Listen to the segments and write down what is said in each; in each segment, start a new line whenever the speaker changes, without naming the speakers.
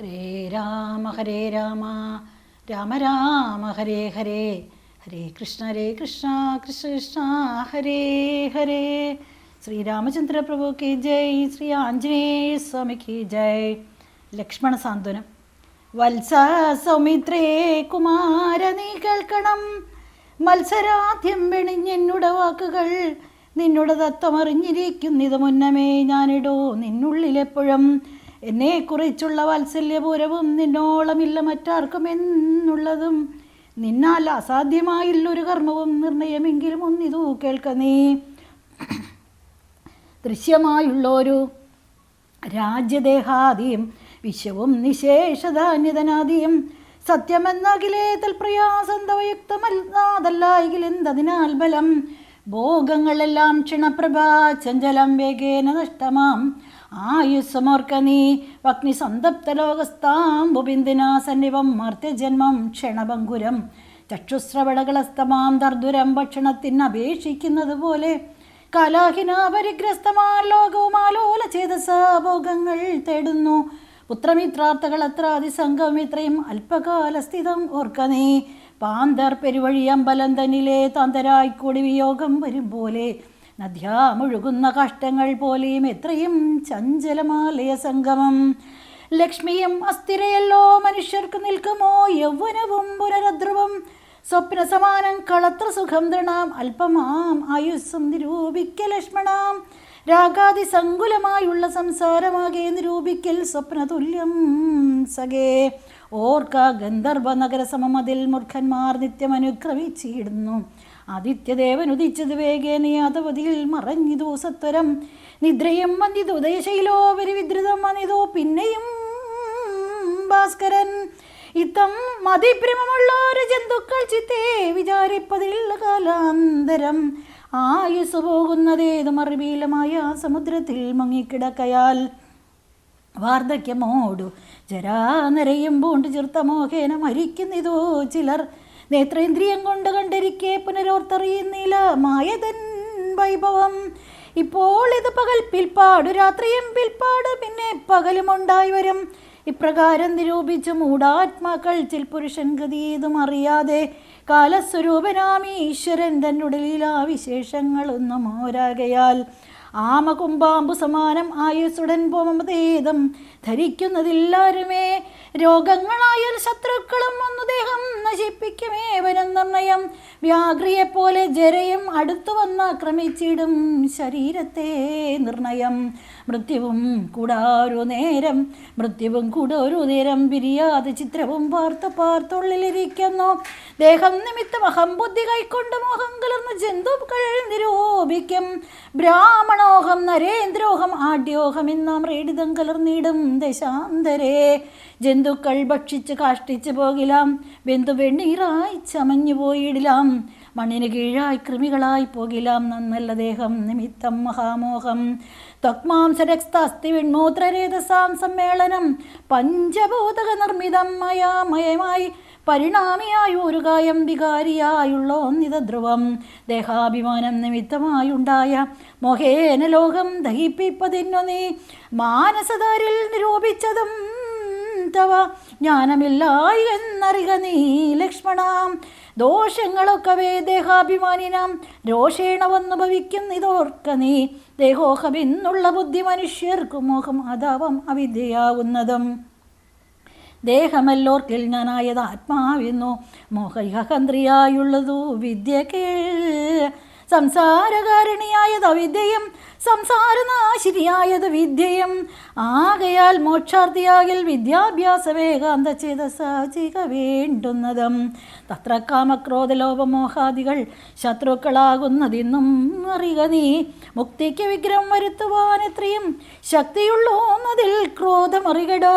ഹരേ രാമ ഹരേ രാമ. രാമ രാമ ഹരേ ഹരേ. ഹരേ കൃഷ്ണ ഹരേ കൃഷ്ണ കൃഷ്ണ കൃഷ്ണ ഹരേ ഹരേ. ശ്രീരാമചന്ദ്ര പ്രഭു കി ജയ് ശ്രീ ആഞ്ജനേയ സ്വാമി കി ജയ്. ലക്ഷ്മണ സാന്ത്വനം. വത്സ സൗമിത്രേ കുമാര നീ കേൾക്കണം. മത്സരാദ്യം വെണിഞ്ഞെന്നുട വാക്കുകൾ. നിന്നുടെ തത്വമറിഞ്ഞിരിക്കുന്നിത് മുന്നമേ ഞാനിടോ നിന്നുള്ളിലെപ്പോഴും. എന്നെക്കുറിച്ചുള്ള വാത്സല്യപൂരവും നിന്നോളമില്ല മറ്റാർക്കും എന്നുള്ളതും. നിന്നാൽ അസാധ്യമായില്ലൊരു കർമ്മവും നിർണയമെങ്കിലും ഒന്നിതു കേൾക്ക നീ. ദൃശ്യമായുള്ളൊരു രാജ്യദേഹാദിയും വിശ്വവും നിശേഷധാന്യതനാദിയും സത്യമെന്നകിലേ തൽപ്രയാസന്തവയുക്തമല്ലാതല്ലായെങ്കിലെന്തതിനാൽ ബലം? ഭോഗങ്ങളെല്ലാം ക്ഷണപ്രഭാ ചഞ്ചലം വേഗേന നഷ്ടമാം. ആയുസ്സമോർക്ക നീ. അഗ്നി സന്തപ്ത ലോകസ്ഥാം ലോകസ്ഥാംബുബിന്ദിനാ സന്നിവം മർത്യജന്മം ക്ഷണഭങ്കുരം. ചക്ഷുശ്രവടകളസ്തമാം ദർദുരം ഭക്ഷണത്തിന് അപേക്ഷിക്കുന്നത് പോലെ കലാഹിനാപരിഗ്രസ്തമാ ലോകവുമാലോല ചെയ്ത ഭോഗങ്ങൾ തേടുന്നു. പുത്രമിത്രാർത്ഥകൾ അത്ര അതിസംഘം ഇത്രയും അല്പകാലസ്ഥിതം ഓർക്ക നീ. പാന്തർ പെരുവഴി അമ്പലം തന്നിലെ തന്തരായി കൂടി വിയോഗം വരും പോലെ. നദ്യാമൊഴുകുന്ന കഷ്ടങ്ങൾ പോലെയും എത്രയും ചഞ്ചലമാലയ സംഗമം. ലക്ഷ്മിയും അസ്ഥിരയല്ലോ മനുഷ്യർക്ക് നിൽക്കുമോ? യൗവനവും പുനരധ്രുവം സ്വപ്ന സമാനം കളത്ര സുഖം തൃണാം. അല്പമാം ആയുസ്സും നിരൂപിക്ക ലക്ഷ്മണാം. രാഗാതി സങ്കുലമായുള്ള സംസാരമാകെ നിരൂപിക്കൽ സ്വപ്നതുല്യം സഖേ ഓർക്ക ഗന്ധർവ നഗരസമം അതിൽ മൂർഖന്മാർ നിത്യം അനുക്രമിച്ചിടുന്നു. ആദിത്യദേവൻ ഉദിച്ചത് വേഗേന യാതവതിയിൽ മറഞ്ഞിതു സത്വരം. നിദ്രയും വന്നിതു ദയശൈലോ പരിവിദ്രുതം വന്നിതു പിന്നെയും ഭാസ്കരൻ. ഇത്തം മതിപ്രമമുള്ള ഒരു ജന്തുക്കൾ ചിത്തേ വിചാരിപ്പതിലുള്ള കാലാന്തരം. ആയുസ് പോകുന്നതേതും അറിവീലമായ സമുദ്രത്തിൽ മുങ്ങിക്കിടക്കയാൽ? വാർദ്ധക്യമോടു ജരാനരയും പൂണ്ടു ചെറുത്ത മോഹേന മരിക്കുന്നിതോ ചിലർ? നേത്രേന്ദ്രിയം കൊണ്ട് കണ്ടിരിക്കെ പുനരോർത്തറിയുന്നില്ല മായതൻ വൈഭവം. ഇപ്പോൾ ഇത് പകൽ പിൽപ്പാടു രാത്രിയും പിൽപ്പാട് പിന്നെ പകലും ഉണ്ടായി വരും. ഇപ്രകാരം നിരൂപിച്ച് മൂടാത്മാക്കൾ ചിൽ പുരുഷൻ ഗതീതും അറിയാതെ കാലസ്വരൂപനാം ഈശ്വരൻ വിശേഷങ്ങളൊന്നും ഓരാകയാൽ. ആമകുംബാമ്പു സമാനം ആയുസുടൻ പോമതേതം ധരിക്കുന്നതില്ലാരുമേ. രോഗങ്ങളായാൽ ശത്രുക്കളും ഒന്നു ദേഹം നശിപ്പിക്കുമേ വരും നിർണയം. വ്യാഘ്രിയെപ്പോലെ ജരയും അടുത്തു വന്ന് ആക്രമിച്ചിടും ശരീരത്തെ നിർണയം. മൃത്യുവും കൂടാരു നേരം മൃത്യുവും കൂടൊരു നേരം പിരിയാതെ ചിത്രവും പാർത്ത് പാർത്തുള്ളിലിരിക്കുന്നു. ദേഹം നിമിത്തം അഹംബുദ്ധി കൈക്കൊണ്ട് മോഹം കലർന്ന് ജന്തുക്കൾ നിരൂപിക്കും. ബ്രാഹ്മണോഹം നരേന്ദ്രോഹം ആഢ്യോഹം എന്നാം റേഡിതം കലർന്നിടും ദശാന്തരേ. ജന്തുക്കൾ ഭക്ഷിച്ച് കാഷ്ടിച്ചു പോകിലാം ബന്ധു വെണ്ണീറായി ചമഞ്ഞു പോയിടിലാം മണ്ണിന് കീഴായി കൃമികളായി പോകിലാം നന്നല്ല ദേഹം നിമിത്തം മഹാമോഹം. ത്വക്മാംസരക്സ്താസ്തി വിൺമൂത്രരേതസാം സമ്മേളനം. പഞ്ചഭൂതക നിർമ്മിതം മയാമയമായി പരിണാമിയായ ഒരു കായം വികാരിയായുള്ള ഒന്നിത ധ്രുവം ദേഹാഭിമാനം നിമിത്തമായുണ്ടായ മോഹേന ലോകം ദഹിപ്പിപ്പതിന്നു നീ. മാനസതാരിൽ നിരൂപിച്ചതും തവ ജ്ഞാനമില്ലായി എന്നറിക നീ ലക്ഷ്മണ. ദോഷങ്ങളൊക്കെ ദേഹാഭിമാനിനാം. രോഷേണ വന്നു ഭവിക്കുന്നിതോർക്ക നീ. ദേഹോഹമെന്നുള്ള ബുദ്ധി മനുഷ്യർക്ക് മോഹം അതാവം അവിദ്യയാവുന്നതും ദേഹമല്ലോർക്കിൽ ഞാനായത് ആത്മാവെന്നു. മോഹയഹന്ത്രിയായുള്ളതു വിദ്യ കേൾ. സംസാരകാരണിയായത് അവിദ്യയും സംസാരനാശിനിയായത് വിദ്യയും. ആകയാൽ മോക്ഷാർത്ഥിയാകിൽ വിദ്യാഭ്യാസ വേഗാന്ത ചേതസാചിക വേണ്ടുന്നതും. തത്ര കാമക്രോധലോപമോഹാദികൾ ശത്രുക്കളാകുന്നതിന്നും അറിയുക നീ. മുക്തിക്ക് വിഗ്രഹം വരുത്തുവാൻ എത്രയും ശക്തിയുള്ളോന്നതിൽ ക്രോധമറികടോ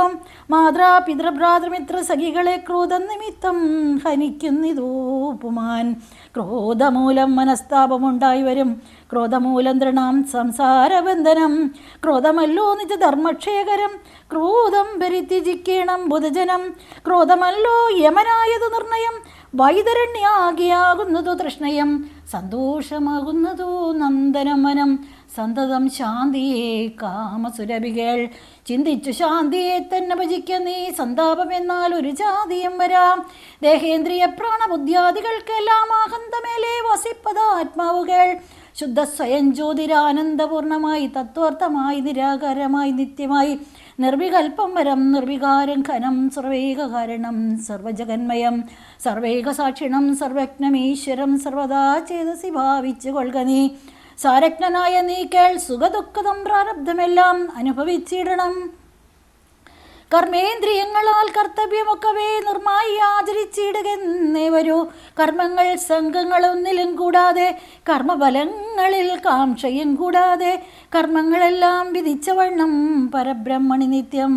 മാതാ പിതൃഭ്രാതൃമിത്ര സഖികളെ ക്രോധം നിമിത്തം ഹനിക്കുന്നിതൂപ്പുമാൻ ക്രോധമൂലം മനസ്താപമുണ്ടായി വരും. ക്രോധമൂലം തൃണാം സംസാരബന്ധനം. ക്രോധമല്ലോ നിജ ധർമ്മക്ഷേകരം ക്രോധം പരിത്യജിക്കണം ബുധജനം. ക്രോധമല്ലോ യമനായതു നിർണയം. വൈതരണ്യാകിയാകുന്നതു തൃഷ്ണയം സന്തോഷമാകുന്നതു നന്ദനമനം. സന്തതം ശാന്തിയെ കാമസുരഭികൾ. ചിന്തിച്ചു ശാന്തിയെ തന്നെ ഭജിക്ക നീ സന്താപമെന്നാൽ ഒരു ജാതിയും വരാം. ദേഹേന്ദ്രിയ പ്രാണബുദ്ധ്യാദികൾക്കെല്ലാം ആഹന്തമേലെ വസിപ്പത ആത്മാവുകൾ. ശുദ്ധ സ്വയം ജ്യോതിരാനന്ദപൂർണമായി തത്വാർത്ഥമായി നിരാകാരമായി നിത്യമായി നിർവികൽപ്പം വരം നിർവികാരം ഘനം സർവൈകകാരണം സർവജഗന്മയം സർവൈകസാക്ഷിണം സർവജ്ഞമീശ്വരം സർവദാ ചേതസി ഭാവിച്ചു കൊൽക നീ. സാരജ്ഞനായ നീ കേൾ സുഖദുഃഖതം പ്രാരബ്ധമെല്ലാം അനുഭവിച്ചിടണം. കർമ്മേന്ദ്രിയങ്ങളാൽ കർത്തവ്യമൊക്കവേ ആചരിച്ചിടുകെന്നേ വരൂ. കർമ്മങ്ങൾ സംഘങ്ങളൊന്നിലും കൂടാതെ കർമ്മഫലങ്ങളിൽ കാംക്ഷയും കൂടാതെ കർമ്മങ്ങളെല്ലാം വിധിച്ചവണ്ണം പരബ്രഹ്മണി നിത്യം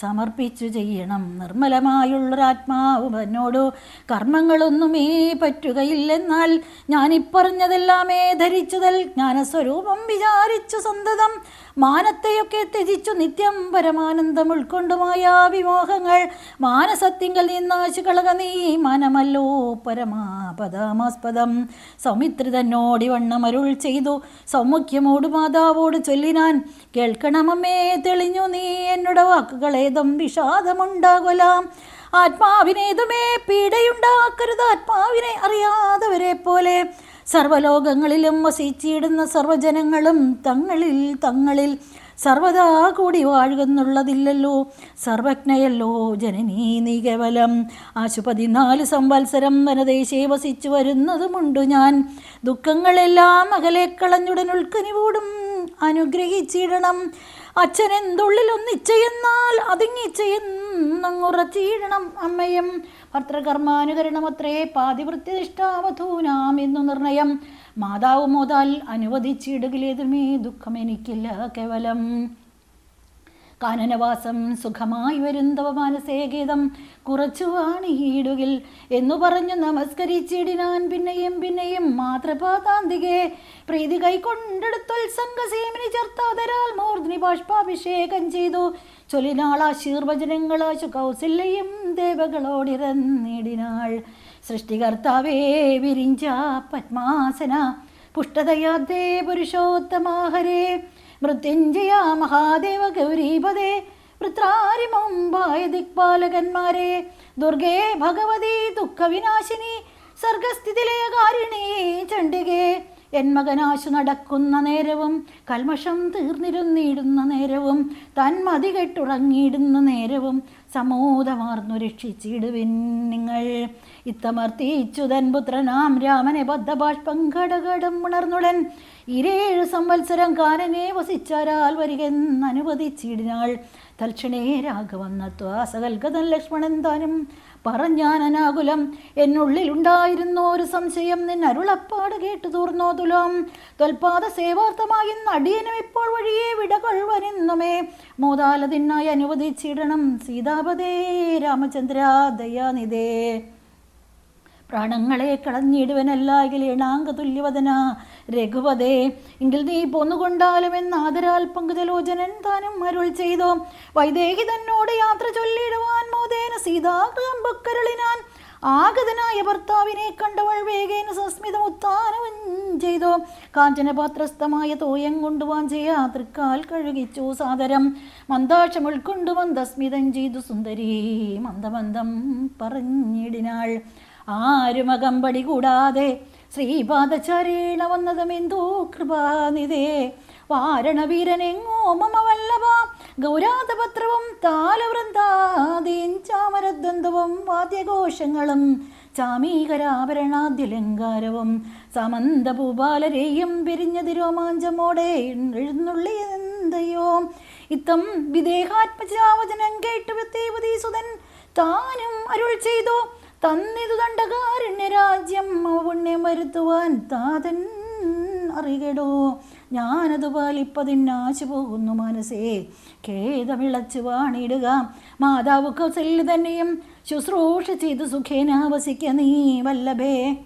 സമർപ്പിച്ചു ചെയ്യണം. നിർമ്മലമായുള്ളൊരാത്മാവ് എന്നോടു കർമ്മങ്ങളൊന്നുമേ പറ്റുകയില്ലെന്നാൽ ഞാനിപ്പറഞ്ഞതെല്ലാമേ ധരിച്ചുതൽ ജ്ഞാനസ്വരൂപം വിചാരിച്ചു സന്തതം. മാനത്തെയൊക്കെ ത്യജിച്ചു നിത്യം പരമാനന്ദം ഉൾക്കൊണ്ടുമായ വിമോഹങ്ങൾ. മാനസത്യങ്ങൾ നിന്നാശു കളക നീ മനമല്ലോ പരമാപദമാസ്പദം. സൗമിത്രി വണ്ണമരുൾ ചെയ്തു. സൗമുഖ്യമോട് മാതാവോട് ചൊല്ലിനാൻ കേൾക്കണമമ്മേ തെളിഞ്ഞു നീ എന്നോട് വാക്കുകളേതും വിഷാദമുണ്ടാകൊലാം. ആത്മാവിനേതുമേ പീഡയുണ്ടാക്കരുത്. ആത്മാവിനെ അറിയാത്തവരെ പോലെ സർവലോകങ്ങളിലും വസിച്ചിടുന്ന സർവജനങ്ങളും തങ്ങളിൽ തങ്ങളിൽ സർവതാ കൂടി വാഴുകെന്നുള്ളതില്ലല്ലോ സർവജ്ഞയല്ലോ ജനനീ നീ കേവലം ആശുപതിനാല് സംവത്സരം വനദേശേ വസിച്ചു വരുന്നതുമുണ്ടു ഞാൻ. ദുഃഖങ്ങളെല്ലാം അകലെ കളഞ്ഞുടൻ ഉൾക്കനിവൂടും അനുഗ്രഹിച്ചിടണം. അച്ഛൻ എന്തുള്ളിൽ ഒന്നിച്ചയെന്നാൽ അതിങ്ങിച്ചയെന്നങ്ങുറച്ചിടണം അമ്മയും. ഭർത്തൃകർമാനുകരണമത്രേ പാതിവൃത്യനിഷ്ഠാവധൂനാം എന്നു നിർണയം. മാതാവ് മുതൽ അനുവദിച്ചിടുകിലേതുമേ ദുഃഖം എനിക്കില്ല കേവലം. കാനനവാസം സുഖമായി വരുന്നവ മനസേഗീതം കുറച്ചു വാണിയിടുകിൽ എന്നു പറഞ്ഞു നമസ്കരിച്ചിടിനാൻ പിന്നെയും പിന്നെയും മാതൃപാതാന്തികെ പ്രീതി കൈക്കൊണ്ടെടുത്തൊത്സംഗസേമിനി ചേർത്താതരാൽ മൂർധ്നി ബാഷ്പാഭിഷേകം ചെയ്തു. ചൊല്ലിനാളാശീർവചനങ്ങളാശു കൗസല്യയും ദേവകളോടിറന്നിടിനാൾ സൃഷ്ടികർത്താവേ വിരിഞ്ച പത്മാസന പുഷ്ടതയാദ്ദേ പുരുഷോത്തമാഹരേ. മൃത്യുഞ്ജയ മഹാദേവ ഗൗരീപദേ വൃത്രാരിമുമ്പായ ദിക്പാലകന്മാരെ ദുർഗേ ഭഗവതി ദുഃഖവിനാശിനി സർഗസ്ഥിതിലയകാരിണി ചണ്ഡികേ എൻ മകനാശു നടക്കുന്ന നേരവും കൽമഷം തീർന്നിരുന്നിടുന്ന നേരവും തന്മതി കെട്ടുറങ്ങിയിടുന്ന നേരവും സമൂതമാർന്നു രക്ഷിച്ചിടുവിൻ നിങ്ങൾ. ഇത്തമർത്തിച്ചുതൻ പുത്രനാം രാമനെ ബദ്ധബാഷ്പം ഘടകടം ഉണർന്നുടൻ ഇരേഴ് സംവത്സരം കാനനെ വസിച്ചാരാൽ വരികെന്നനുവദിച്ചിടിനാൾ തൽക്ഷണേ രാഘവന്നത്വാസകൽഗതൻ ലക്ഷ്മണൻ താനും പറഞ്ഞാനനാകുലം. എന്നുള്ളിലുണ്ടായിരുന്ന ഒരു സംശയം നിന്നരുളപ്പാട് കേട്ടു തോർന്നോ തുലം. തൊൽപാത സേവാർത്ഥമായി അടിയനും ഇപ്പോൾ വഴിയെ വിടകൊള്ളുവനെന്നുമേ. മോതാലതിനായി അനുവദിച്ചിടണം സീതാപതേ രാമചന്ദ്ര ദയാനിതേ പ്രാണങ്ങളെ കളഞ്ഞിടുവനല്ലാകിൽ എണാങ്ക തുല്യവദന. രഘുപതേ എങ്കിൽ നീ പോന്നുകൊണ്ടാലും എന്നാദരാൽ പങ്കുജലോചനൻ താനും അരുൾ ചെയ്തു. വൈദേഹി തന്നോട് യാത്ര ചൊല്ലിടുവാൻ മോദേന സീതാഗ്രഹം ആഗതനായ ഭർത്താവിനെ കണ്ടവൾ വേഗേന സസ്മിതമുത്താനവും ചെയ്തു. കാഞ്ചനപാത്രസ്ഥമായ തോയം കൊണ്ടുവാൻ ചെയ്യാ തൃക്കാൽ കഴുകിച്ചു സാദരം. മന്ദാക്ഷം ഉൾക്കൊണ്ടു മന്ദസ്മിതം ചെയ്തു സുന്ദരി മന്ദമന്ദം പറഞ്ഞിടിനാൾ. ആരുമകമ്പടി കൂടാതെ ശ്രീപാദചാരേണ വന്നതുമെന്തോ കൃപാനിതേ വാരണവീരനെങ്ങോ മമ ഗൗരാതപത്രവും താലവൃന്ദാദീൻ ചാമരദ്വന്ദ്വവും വാദ്യഘോഷങ്ങളും ചാമീകരാഭരണാദ്യലങ്കാരവും സമന്തഭൂപാലരെയും പിരിഞ്ഞതി രോമാഞ്ചമോടെ എഴുന്നള്ളിയെന്തയോ ഇത്തം വിദേഹാത്മജാവചനം കേട്ടു ദേവതീസുതൻ താനും അരുൾ ചെയ്തു. തന്നിതു ദണ്ഡകാരണ്യരാജ്യം പുണ്യം വരുത്തുവാൻ താതൻ അറികടോ? ഞാനത് പാലിപ്പതിനാശു പോകുന്നു മനസ്സേ. ഖേദമിളച്ചു വാണിടുക. മാതാവ് കൗസല്യ തന്നെയും ശുശ്രൂഷ ചെയ്തു സുഖേന വസിക്ക നീ വല്ലഭേ.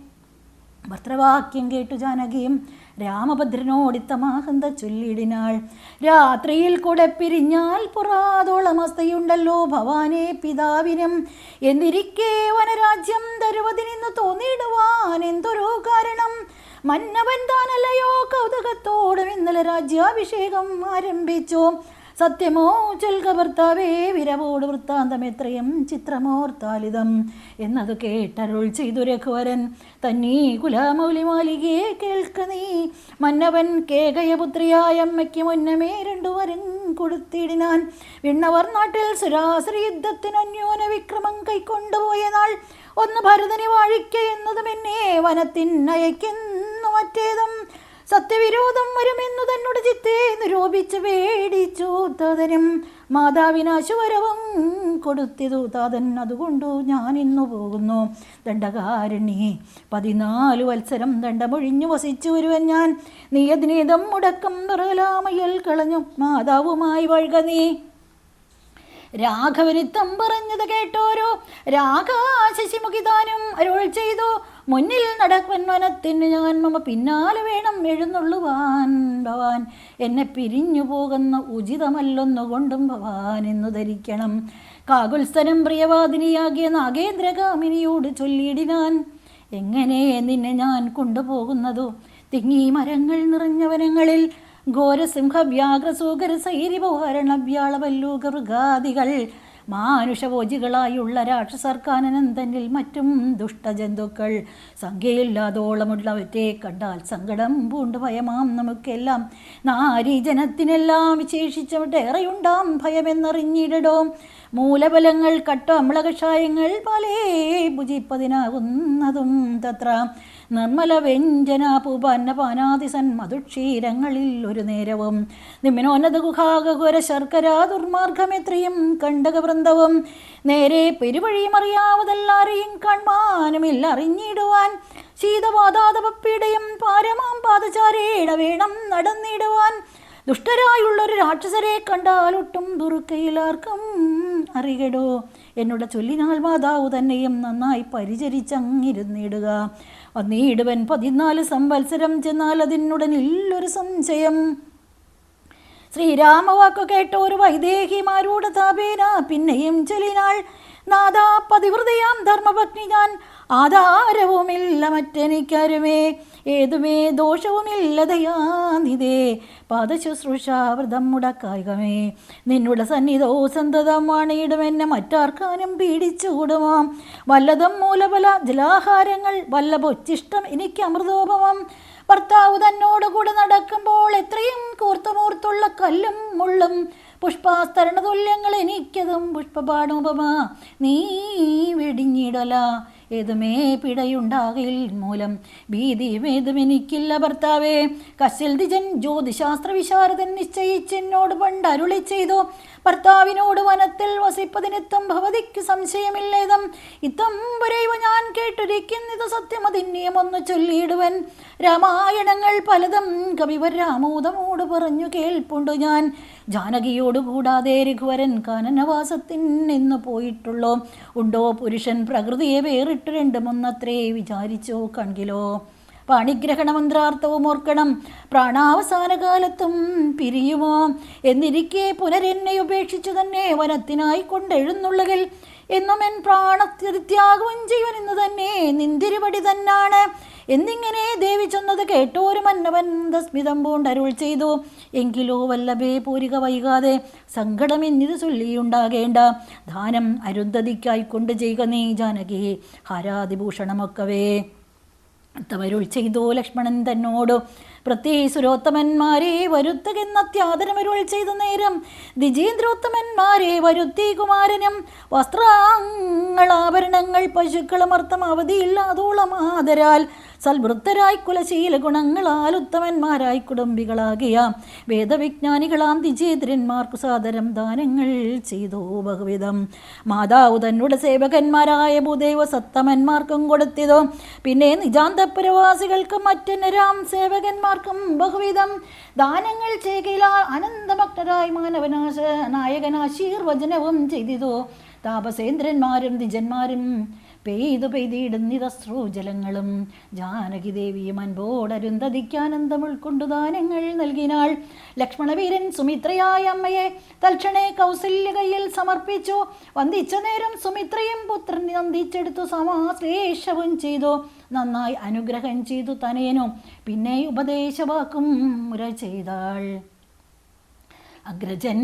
ഭർത്തൃവാക്യം കേട്ടു ജാനകിയും രാമഭദ്രനോടിത്തമാഹന്ത ചൊല്ലിടിനാൾ. രാത്രിയിൽ കൂടെ പിരിഞ്ഞാൽ പുറാതോളമസ്തയുണ്ടല്ലോ ഭവാനെ പിതാവിനും. എന്നിരിക്കെ വനരാജ്യം തരുവതിനെന്ന് തോന്നിയിടുവാൻ എന്തൊരു കാരണം? മന്നവൻ താനല്ലയോ കൗതുകത്തോടും ഇന്നലെ രാജ്യാഭിഷേകം ആരംഭിച്ചു. സത്യമോ ചൊൽക ഭർത്താവേ വിരവോട് വൃത്താന്തം എത്രയും ചിത്രമോർത്താലിതം എന്നത് കേട്ടരുൾ ചെയ്തു രഘുവരൻ. തന്നീ കുലാമൗലി മാലികയെ കേൾക്ക നീ. മന്നവൻ കേകയപുത്രിയായ അമ്മയ്ക്ക് മുന്നമേ രണ്ടു വരും കൊടുത്തിടിനാൻ. വിണ്ണവർ നാട്ടിൽ സുരാശ്രീ യുദ്ധത്തിന് അന്യോന വിക്രമം കൈക്കൊണ്ടുപോയ നാൾ. ഒന്ന് ഭരതനെ വാഴിക്ക എന്നതും എന്നെ വനത്തിനയക്കുന്നു മറ്റേതും. സത്യവിരോധം വരുമെന്നു തന്നോട് ചിത്തെ നിരൂപിച്ച് പേടിച്ചു താതനും മാതാവിനാശുവരവും കൊടുത്തിതു താതൻ അതുകൊണ്ടു ഞാൻ ഇന്നു പോകുന്നു. ദണ്ഡകാരണി പതിനാല് വത്സരം ദണ്ഡമൊഴിഞ്ഞു വസിച്ചു വരുവൻ ഞാൻ. നീയതിനീതം മുടക്കം പറലാമയൽ കളഞ്ഞു. മാതാവുമായി വഴുക നീ. രാഘവനിത്തം പറഞ്ഞത് കേട്ടോരോ? രാഘാശിമുഖിതാനും അരുൾ ചെയ്തു. മുന്നിൽ നടക്കൻ വനത്തിന് ഞാൻ മമ പിന്നാലെ വേണം എഴുന്നള്ളുവാൻ. ഭവാൻ എന്നെ പിരിഞ്ഞു പോകുന്ന ഉചിതമല്ലൊന്നുകൊണ്ടും ഭവാൻ എന്നു ധരിക്കണം. കാകുൽസ്ഥനം പ്രിയവാദിനിയാകിയ നാഗേന്ദ്രകാമിനിയോട് ചൊല്ലിയിടിനാൻ. എങ്ങനെ നിന്നെ ഞാൻ കൊണ്ടുപോകുന്നതോ? തിങ്ങി മരങ്ങൾ നിറഞ്ഞ വനങ്ങളിൽ ഘോരസിംഹ വ്യാഘ്രസൂകര സൈരിപൗഹരണ വ്യാളവല്ലൂക മൃഗാദികൾ മാനുഷഭോജികളായുള്ള രാക്ഷസർക്കാനനന്ദനിൽ മറ്റും ദുഷ്ടജന്തുക്കൾ സംഖ്യയില്ലാതോളമുള്ളവറ്റെ കണ്ടാൽ സങ്കടം പൂണ്ട് ഭയമാം നമുക്കെല്ലാം. നാരീജനത്തിനെല്ലാം വിശേഷിച്ചവട്ടേറെയുണ്ടാം ഭയമെന്നറിഞ്ഞിടടോ. മൂലബലങ്ങൾ കട്ട അമ്ലകഷായങ്ങൾ പലേ ഭുജിപ്പതിനാകുന്നതും തത്ര. നിർമ്മല വ്യഞ്ജന പൂപാന്നപാനാദിസൻ മധുക്ഷീരങ്ങളിൽ ഒരു നേരവും. നിമ്മിനോന്നത ഗുഹാഗുര ശർക്കരാ ദുർമാർഗമെത്രയും കണ്ടകവൃന്ദവും. നേരെ പെരുവഴിയും അറിയാവതെല്ലാരെയും കാൺമാനുമില്ല അറിഞ്ഞിടുവാൻ. ശീതവാതാതപപ്പീടയും പാരമാം പാദചാരേട വേണം നടന്നിടുവാൻ. ദുഷ്ടരായുള്ളൊരു രാക്ഷസരെ കണ്ടാൽ ഒട്ടും ദുർക്കയിലാർക്കും അറികടോ എന്നോട് ചൊല്ലിനാൽ മാതാവ് തന്നെയും നന്നായി പരിചരിച്ചങ്ങിരുന്നിടുക. വന്നീടുവൻ പതിനാല് സംവത്സരം ചെന്നാൽ അതിനുടനില്ലൊരു സംശയം. ശ്രീരാമവാക്കു കേട്ട ഒരു വൈദേഹിമാരോട് താപേന പിന്നെയും ചൊല്ലിനാൾ നാദാ പതിവൃതയാം ധർമ്മപത്നി ഞാൻ ആധാരവുമില്ല മറ്റെനിക്കരുമേ ഏതുമേ ദോഷവുമില്ലതയാ നിതേ പാദശുശ്രൂഷാവൃതം മുടക്കായികമേ നിന്നുടെ സന്നിധോ സന്തതം വാണിയിടുമെന്നെ മറ്റാർക്കാനും പീഡിച്ചുകൂടുമാം വല്ലതും മൂലബല ജലാഹാരങ്ങൾ വല്ല പൊച്ചിഷ്ടം എനിക്ക് അമൃതോപമം ഭർത്താവ് തന്നോട് കൂടെ നടക്കുമ്പോൾ എത്രയും കൂർത്തുമൂർത്തുള്ള കല്ലും മുള്ളും പുഷ്പാസ്തരണ തുല്യങ്ങൾ എനിക്കതും പുഷ്പപാടുപമ നീ വെടിഞ്ഞിടല. ഏതുമേ പിടയുണ്ടാകിൽ മൂലം? ഭീതി വേദമെനിക്കില്ല ഭർത്താവേ. കശൽ ദിജൻ ജ്യോതിശാസ്ത്ര വിശാരദൻ നിശ്ചയിച്ചെന്നോട് പണ്ട് അരുളി ചെയ്തു. ഭർത്താവിനോട് വനത്തിൽ വസിപ്പതിനെത്തും ഭവതിക്ക് സംശയമില്ലേതും? ഇത്തം വരെയോ ഞാൻ കേട്ടിരിക്കുന്നത് സത്യമതിന്യം ഒന്ന് ചൊല്ലിയിടുവൻ. രാമായണങ്ങൾ പലതും കവിവർ രാമോദമോട് പറഞ്ഞു കേൾപ്പുണ്ടു ഞാൻ. ജാനകിയോട് കൂടാതെ രഘുവരൻ കാനനവാസത്തിൻ നിന്ന് പോയിട്ടുള്ളോ? ഉണ്ടോ പുരുഷൻ പ്രകൃതിയെ വേറിട്ട് മുന്നത്രേ വിചാരിച്ചോ കൺകിലോ. പാണിഗ്രഹണ മന്ത്രാർത്ഥവും ഓർക്കണം. പ്രാണാവസാന കാലത്തും പിരിയുമോ? എന്നിരിക്കെ പുനരെന്നെ ഉപേക്ഷിച്ചു തന്നെ വനത്തിനായി കൊണ്ടെഴുന്നുള്ളകിൽ എന്നും എൻ പ്രാണത്യാഗവും ജീവൻ ഇന്ന് തന്നെ നിന്തിരുപടി തന്നാണ്. എന്നിങ്ങനെ ദേവി ചെന്നത് കേട്ടോരു മന്നവൻ സ്മിതം പൂണ്ടരുൾ ചെയ്തു. എങ്കിലോ വല്ലഭേ പൂരിക വൈകാതെ സങ്കടം എന്നിത് ചൊല്ലിയുണ്ടാകേണ്ട. ദാനം അരുന്ധതിക്കായി കൊണ്ട് ചെയ്യുക നീ ജാനകി. ഹാരാതിഭൂഷണമൊക്കവേ. തവരുൾ ചെയ്തു ലക്ഷ്മണൻ തന്നോട് പ്രത്യേസുരോത്തമന്മാരെ വരുത്തുകെന്നത്യാദരമരുൾ ചെയ്ത നേരം ദ്വിജേന്ദ്രോത്തമന്മാരെ വരുത്തി കുമാരനും വസ്ത്രാങ്ങളാഭരണങ്ങൾ പശുക്കളും അർത്ഥം അവധിയില്ലാതോളം ആദരാൽ സൽവൃത്തരായി കുലശീല ഗുണങ്ങളാൽ ഉത്തമന്മാരായി കുടുംബികളാകിയ വേദവിജ്ഞാനികളാം ദിജേന്ദ്രന്മാർക്ക് സാദരം ദാനങ്ങൾ ചെയ്തു ബഹുവിധം. മാതാവ് തന്നുടെ സേവകന്മാരായ ഭൂദേവ സത്തമന്മാർക്കും കൊടുത്തതോ. പിന്നെ നിജാന്തപുരവാസികൾക്കും മറ്റന്നരാം സേവകന്മാർക്കും ബഹുവിധം. ദാനങ്ങൾ ചെയ്യലാൽ അനന്തഭക്തരായി മാനവനാശ നായകനാശീർവചനവും ചെയ്തിതോ. താപസേന്ദ്രന്മാരും ദ്വിജന്മാരും പെയ്തു പെയ്തിടുന്നിതശ്രൂജലങ്ങളും ജാനകി ദേവിയും അൻപോടരുന്തതിക്കാനന്ദം ഉൾക്കൊണ്ടു ദാനങ്ങൾ നൽകിനാൾ. ലക്ഷ്മണവീരൻ സുമിത്രയായ അമ്മയെ തൽക്ഷണേ കൗസല്യ കയ്യിൽ സമർപ്പിച്ചു. വന്ദിച്ച നേരം സുമിത്രയും പുത്രൻ നന്ദിച്ചെടുത്തു സമാശ്ലേഷവും ചെയ്തു. നന്നായി അനുഗ്രഹം ചെയ്തു തനയനും പിന്നെ ഉപദേശവാക്കും മുര ചെയ്താൾ. അഗ്രജൻ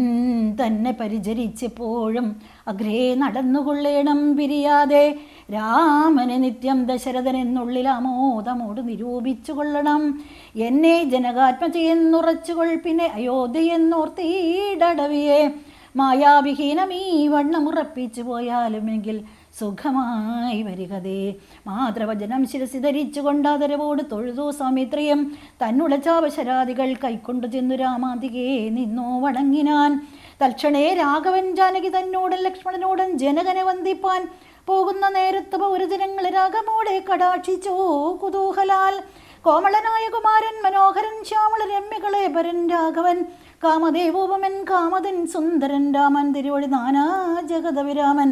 തന്നെ പരിചരിച്ചപ്പോഴും അഗ്രേ നടന്നുകൊള്ളേണം പിരിയാതെ. രാമനെ നിത്യം ദശരഥൻ എന്നുള്ളിൽ ആമോദമോട് നിരൂപിച്ചു കൊള്ളണം എന്നെ ജനകാത്മചെന്നുറച്ചുകൊൾ പിന്നെ അയോധ്യയെന്നോർത്തിടവിയെ വണ്ണം വണ്ണമുറപ്പിച്ചു പോയാലുമെങ്കിൽ സുഖമായി വരികതേ. മാതൃവചനം ശിരസി ധരിച്ചു കൊണ്ടാദരവോട് തൊഴുതു സൗമിത്രിയും തന്നുട ചാവശരാദികൾ കൈക്കൊണ്ടു ചെന്നു രാമാന്തികേ നിന്നോ വണങ്ങിനാൻ. തൽക്ഷണേ രാഘവൻ ജാനകി തന്നോടും ലക്ഷ്മണനോടും ജനകനെ വന്ദിപ്പാൻ. പോകുന്ന നേരത്ത് പൗരജനങ്ങളെ രാഗമോടെ കടാക്ഷിച്ചോ കുതൂഹലാൽ. കോമളനായ കുമാരൻ മനോഹരൻ ശ്യാമള രമ്യകളെ ഭരൻ രാഘവൻ. കാമദേവോപമൻ കാമതൻ സുന്ദരൻ രാമൻ തിരുവഴി നാനാ ജഗതവിരാമൻ.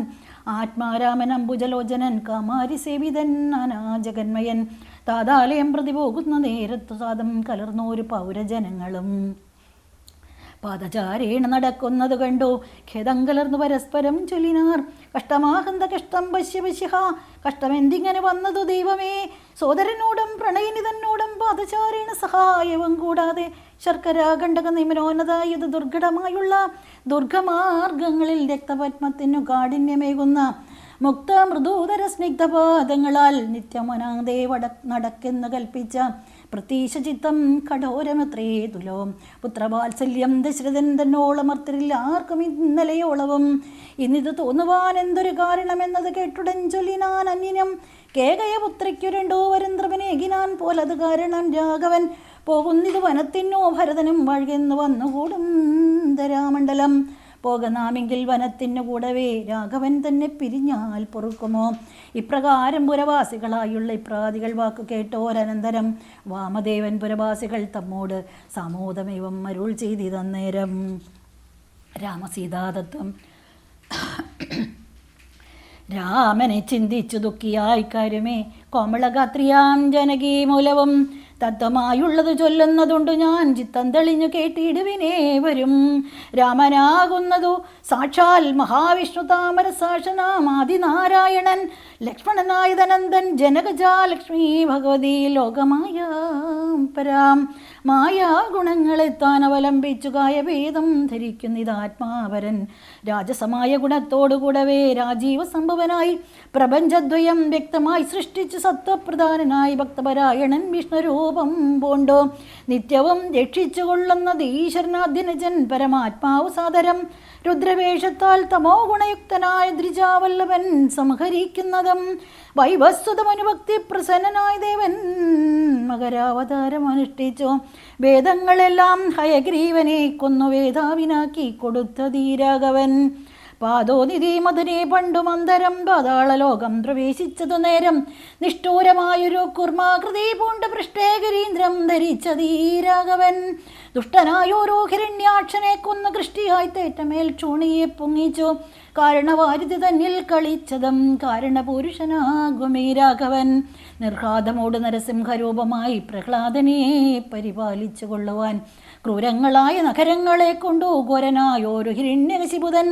ആത്മാരാമൻ അംബുജലോചനൻ കാമാരി സേവിതൻ അനാജഗന്മയൻ. താതാലയം പ്രതി പോകുന്ന നേരത്തു സാദം കലർന്നോരു പൗരജനങ്ങളും. പാദചാരേണ നടക്കുന്നത് കണ്ടു. ഖേദം കലർന്നു പരസ്പരം ചൊല്ലിനാർ. കഷ്ടമാഹന്ത കഷ്ടം പശ്യ പശ്യഹ കഷ്ടമെന്തിങ്ങനെ വന്നതു ദൈവമേ? സോദരനോടും പ്രണയിനിതനോടും പാദചാരേണ സഹായവും കൂടാതെ ശർക്കര ഗണ്ഡക നിമനോന്നതായത് ദുർഘടമായുള്ള ദുർഗമാർഗങ്ങളിൽ രക്തപത്മത്തിനു കാഠിന്യമേകുന്ന മുക്ത മൃദൂതര സ്നിഗ്ധപാദങ്ങളാൽ നിത്യമനാന്തേ വട നടക്കെന്ന് കൽപ്പിച്ച പ്രതീശചിത്തം കഠോരമത്രേ തുലോം പുത്രവാത്സല്യം ദശരഥൻ തന്നോളമർത്തരിൽ ആർക്കും ഇന്നലെയോളവും. ഇന്നിത് തോന്നുവാൻ എന്തൊരു കാരണം കാരണമെന്നത് കേട്ടുടൻ ചൊല്ലിനാൻ അന്യനം. കേകയപുത്രയ്ക്കു രണ്ടോ വരന്ദ്രവനേകിനാൻ പോലത് കാരണം രാഘവൻ. പോകുന്നിത് വനത്തിനോ ഭരതനും വഴുകെന്ന് വന്നുകൂടും ധരാമണ്ഡലം. പോകനാമെങ്കിൽ വനത്തിനു കൂടവേ രാഘവൻ തന്നെ പിരിഞ്ഞാൽ പൊറുക്കുമോ? ഇപ്രകാരം പുരവാസികളായുള്ള ഇപ്രാതികൾ വാക്കു കേട്ടോരനന്തരം വാമദേവൻ പുരവാസികൾ തമ്മോട് സമോദമേവം അരുൾ ചെയ്തിതന്നേരം. രാമസീതാതത്വം രാമനെ ചിന്തിച്ചു ദുഃഖിയായി കരുമേ കോമളഗാത്രിയാം ജനകീ മൂലവും തത്വമായുള്ളത് ചൊല്ലുന്നതുണ്ട് ഞാൻ. ചിത്തം തെളിഞ്ഞു കേട്ടിടുവിനേ വരും. രാമനാകുന്നതു സാക്ഷാൽ മഹാവിഷ്ണു താമര സാക്ഷനാമാദിനാരായണൻ ലക്ഷ്മണനായതനന്ദൻ ജനകജാലക്ഷ്മി ഭഗവതി ലോകമായ പരാം. മായാഗുണങ്ങളെ താൻ അവലംബിച്ചു കായഭേദം ധരിക്കുന്നിതാത്മാവരൻ. രാജസമായ ഗുണത്തോടുകൂടവേ രാജീവ സംഭവനായി പ്രപഞ്ചദ്വയം വ്യക്തമായി സൃഷ്ടിച്ച് സത്വപ്രധാനനായി ഭക്തപരായണൻ വിഷ്ണുരൂപം പോണ്ടോ. നിത്യവും രക്ഷിച്ചുകൊള്ളുന്നത് ഈശ്വരനാദ്യനജൻ പരമാത്മാവ് സാദരം രുദ്രവേഷത്താൽ തമോ ഗുണയുക്തനായ ദ്രിജാവല്ലഭൻ സംഹരിക്കുന്നതും വൈവസ്തുതമനുഭക്തി പ്രസന്നനായ ദേവൻ മകരാവതാരം അനുഷ്ഠിച്ചു. വേദങ്ങളെല്ലാം ഹയഗ്രീവനെ കൊന്നു വേദാവിനാക്കി കൊടുത്ത ധീരാഘവൻ പാദോനിധി മധുനെ പണ്ടു മന്ദരം പാതാളലോകം പ്രവേശിച്ചതു നേരം നിഷ്ഠൂരമായൊരു കുർമാകൃതി പൂണ്ട് പൃഷ്ടേഗരീന്ദ്രം ധരിച്ച ധീരാഘവൻ ദുഷ്ടനായോരോ ഹിരണ്യാക്ഷനെ കൊന്ന കൃഷ്ടിയായി തേറ്റമേൽ ചൂണിയെ പൊങ്ങിച്ചു. കാരണവാരിതി തന്നിൽ കളിച്ചതും കാരണപുരുഷനാകുമേ രാഘവൻ. നിർഘാതമോട് നരസിംഹരൂപമായി പ്രഹ്ലാദനെ പരിപാലിച്ചു കൊള്ളുവാൻ ക്രൂരങ്ങളായ നഗരങ്ങളെ കൊണ്ടു ഘോരനായോരു ഹിരണ്യകശിപുതൻ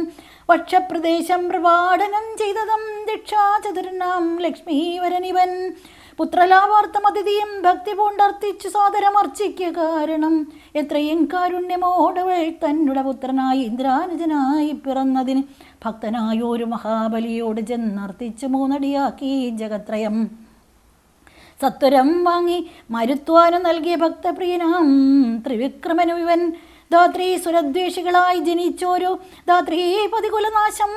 പക്ഷപ്രദേശം പ്രവാടനം ചെയ്തതും ദിക്ഷാചതുരനാം ലക്ഷ്മീവരനിവൻ. പുത്രലാവാർത്ഥം അതിഥിയും ഭക്തി പൂണ്ടർത്തിച്ചു സാദരമർച്ചയ്ക്ക് കാരണം. എത്രയും കാരുണ്യമോടവൾ തന്നുടെ പുത്രനായി ഇന്ദ്രാനുജനായി പിറന്നതിന് ഭക്തനായൊരു മഹാബലിയോട് ചെന്നർത്തിച്ചു മൂന്നടിയാക്കി ജഗത്രയം. സത്വരം വാങ്ങി മരുത്വാനു നൽകിയ ഭക്തപ്രിയനാം ത്രിവിക്രമനു ഇവൻ ധാത്രി സുരദ്വേഷികളായി ജനിച്ചോരു ദാത്രീ പതികുലനാശം.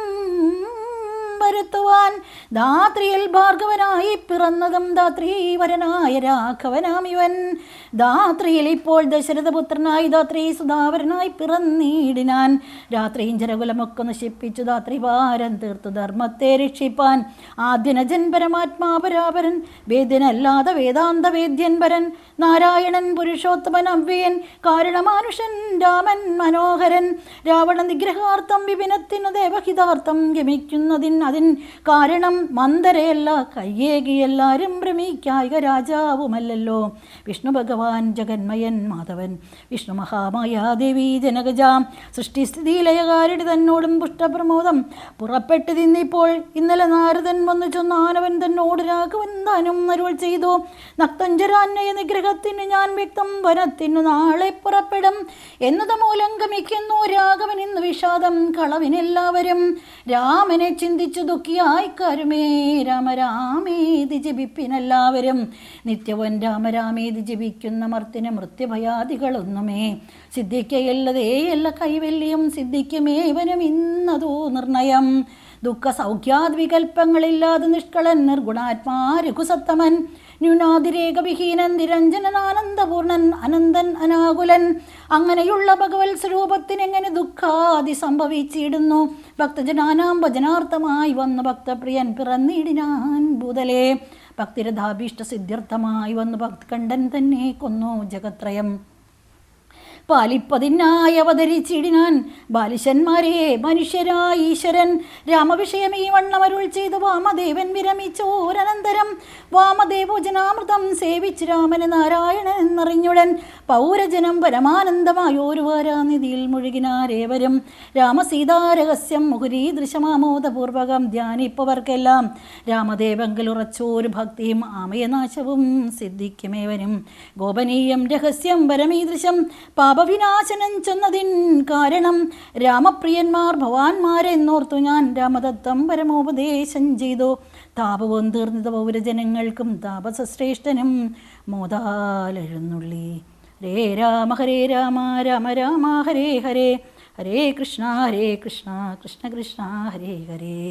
വരുത്തുവാൻ ധാത്രിയിൽ ഭാർഗവനായി പിറന്നതും ധാത്രീവരനായ രാഘവനാം ഇവൻ. ധാത്രിയിൽ ഇപ്പോൾ ദശരഥപുത്രനായി ധാത്രി സുധാവരനായി പിറന്നീടിനാൻ. രാത്രിയും ജനകുലമൊക്കെ നശിപ്പിച്ചു ധാത്രി ഭാരം തീർത്തു ധർമ്മത്തെ രക്ഷിപ്പാൻ. ആദ്യനജൻ പരമാത്മാപരാപരൻ വേദ്യനല്ലാതെ വേദാന്ത വേദ്യൻ നാരായണൻ പുരുഷോത്തമൻ അവ്യയൻ കാരണമാനുഷൻ രാമൻ മനോഹരൻ. രാവണ നിഗ്രഹാർത്ഥം വിപിനത്തിനു ദേവഹിതാർത്ഥം ഗമിക്കുന്നതിന് അതിൻ കാരണം മന്ദരയല്ല കയ്യേകി എല്ലാവരും ഭ്രമിക്കായിക രാജാവുമല്ലല്ലോ. വിഷ്ണു ഭഗവാൻ ജഗന്മയൻ മാധവൻ. വിഷ്ണു മഹാമായാദേവി ജനകജാം. സൃഷ്ടിസ്ഥിതി ലയകാരുടെ തന്നോടും പുഷ്ടപ്രമോദം പുറപ്പെട്ട് തിന്നിപ്പോൾ ഇന്നലെ നാരദൻ വന്നു ചൊന്നാനവൻ തന്നോട് രാഘവൻ താനും അരുൾ ചെയ്തു. നക്തഞ്ചരാന്വയ നിഗ്രഹത്തിന് ഞാൻ വ്യക്തം വനത്തിനു നാളെ പുറപ്പെടും. എന്നത് മൂലം ഗമിക്കുന്നു രാഘവൻ ഇന്ന് വിഷാദം കളവിനെല്ലാവരും. രാമനെ ചിന്തിച്ചു ദുഃഖിയായി കരുമേ രാമരാമേതി ജപിപ്പിനെല്ലാവരും. നിത്യവൻ രാമരാമേതി ജപിക്കുന്ന മർത്തിന് മൃത്യുഭയാദികളൊന്നുമേ. സിദ്ധിക്കയല്ലതേയല്ല കൈവല്യം സിദ്ധിക്കുമേവനും ഇന്നതോ നിർണയം. ദുഃഖ സൗഖ്യാദ് വികല്പങ്ങളില്ലാതെ നിഷ്കളൻ നിർഗുണാത്മാ രഘുസത്തമൻ. ന്യൂനാതിരേകവിഹീനൻ നിരഞ്ജനനാനന്ദപൂർണൻ അനന്തൻ അനാകുലൻ. അങ്ങനെയുള്ള ഭഗവത് സ്വരൂപത്തിനെങ്ങനെ ദുഃഖാതി സംഭവിച്ചിടുന്നു? ഭക്തജനാനാം ഭജനാർത്ഥമായി വന്ന ഭക്തപ്രിയൻ പിറന്നിടിനാൻ ഭൂതലേ. ഭക്തിരഥാഭീഷ്ട സിദ്ധ്യർത്ഥമായി വന്നു ഭക്തകണ്ഠൻ തന്നെ കൊന്നു ജഗത്രയം. പാലിപ്പതിനായി അവതരിച്ചിടിനാൻ ബാലിശന്മാരെ മനുഷ്യരായ ഈശ്വരൻ. രാമവിഷയം ഈ വണ്ണമരുൾ ചെയ്ത്. വാമദേവൻ വിരമിച്ചോരനന്തരം വാമദേവോജനാമൃതം സേവിച്ച് രാമന് നാരായണൻ എന്നറിഞ്ഞുടൻ പൗരജനം പരമാനന്ദമായോരുവാരാനിധിയിൽ മുഴുകിനാരേവരും. രാമസീതാരഹസ്യം മുഹുരീദൃശമാമോദപൂർവകം ധ്യാനിപ്പവർക്കെല്ലാം രാമദേവങ്കിൽ ഉറച്ചോരു ഭക്തിയും ആമയനാശവും സിദ്ധിക്കുമേവനും ഗോപനീയം രഹസ്യം പരമീദൃശം പാപവിനാശനം ചെന്നതിൻ കാരണം രാമപ്രിയന്മാർ ഭവാന്മാരെന്നോർത്തു ഞാൻ. രാമദത്തം പരമോപദേശം ചെയ്തു. താപവും തീർന്നത് പൗരജനങ്ങൾക്കും താപസശ്രേഷ്ഠനും മോതാലെഴുന്നുള്ളി ഹരേ രാമ ഹരേ രാമ രാമ രാമ ഹരേ ഹരേ. ഹരേ കൃഷ്ണ ഹരേ കൃഷ്ണ കൃഷ്ണ കൃഷ്ണ ഹരേ ഹരേ.